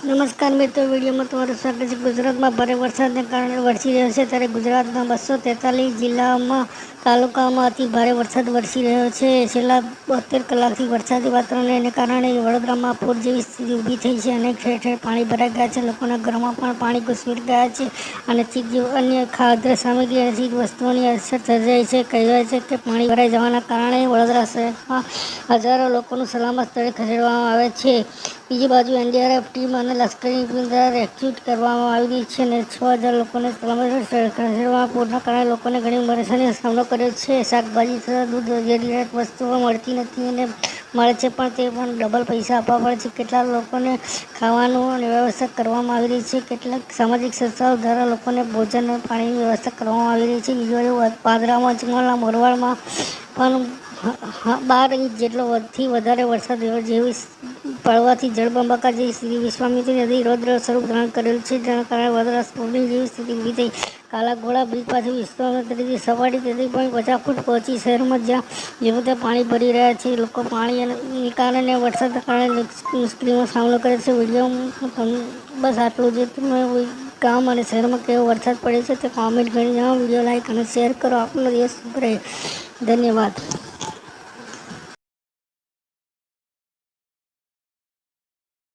નમસ્કાર મિત્રો, વિડીયોમાં તમારું સ્વાગત છે. ગુજરાતમાં ભારે વરસાદને કારણે વરસી રહ્યો છે. ત્યારે ગુજરાતના બસો તેતાલીસ જિલ્લામાં, તાલુકામાં અતિ ભારે વરસાદ વરસી રહ્યો છે. છેલ્લા બોતેર કલાકથી વરસાદી વાતાવરણને કારણે વડોદરામાં પૂર જેવી સ્થિતિ ઊભી થઈ છે. અને ઠેર ઠેર પાણી ભરાઈ ગયા છે. લોકોના ઘરમાં પણ પાણી ઘૂસવી ગયા છે અને ચીજ અન્ય ખાદ્ય સામગ્રી અને ચીજ વસ્તુઓની અસર સર્જાઈ છે. કહેવાય છે કે પાણી ભરાઈ જવાના કારણે વડોદરા શહેરમાં હજારો લોકોનું સલામત સ્થળે ખસેડવામાં આવે છે. બીજી બાજુ એનડીઆરએફ ટીમ અને લશ્કરી દ્વારા રેસ્ક્યુ કરવામાં આવી છે અને છ હજાર લોકોને પૂરના કારણે લોકોને ઘણી પરેશાનીનો સામનો કર્યો છે. શાકભાજી તથા દૂધ જરૂરિયાત વસ્તુઓ મળતી નથી અને મળે છે પણ તે પણ ડબલ પૈસા આપવા પડે છે. કેટલાક લોકોને ખાવાનું અને વ્યવસ્થા કરવામાં આવી રહી છે. કેટલાક સામાજિક સંસ્થાઓ દ્વારા લોકોને ભોજન અને પાણીની વ્યવસ્થા કરવામાં આવી રહી છે. બાજુ પાદરામાં જંગલના મોરવાડમાં પણ બાર ઇંચ જેટલો વધથી વધારે વરસાદ જેવી પડવાથી જળબંબાકાર જેવી સ્થિતિ વિશ્વામિત્રી નદી રૌદ્ર સ્વરૂપ ધારણ કરેલું છે, જેના કારણે વડોદરા સ્પોર્ટિંગ જેવી સ્થિતિ ઊભી થઈ. કાલાઘોડા બ્રિજ પાસે વિશ્વામિત્રીથી સપાટી તેથી પણ પચાસ ફૂટ પહોંચી શહેરમાં જ્યાં જેવું ત્યાં પાણી ભરી રહ્યા છે. લોકો પાણી અને કારણે વરસાદના કારણે મુશ્કેલીનો સામનો કરે છે. વીડિયો બસ આટલું જ. તમે ગામ અને શહેરમાં કેવો વરસાદ પડે છે તે કોમેન્ટ કરી વીડિયો લાઈક અને શેર કરો. આપનો દિવસ શુભ રહે. ધન્યવાદ.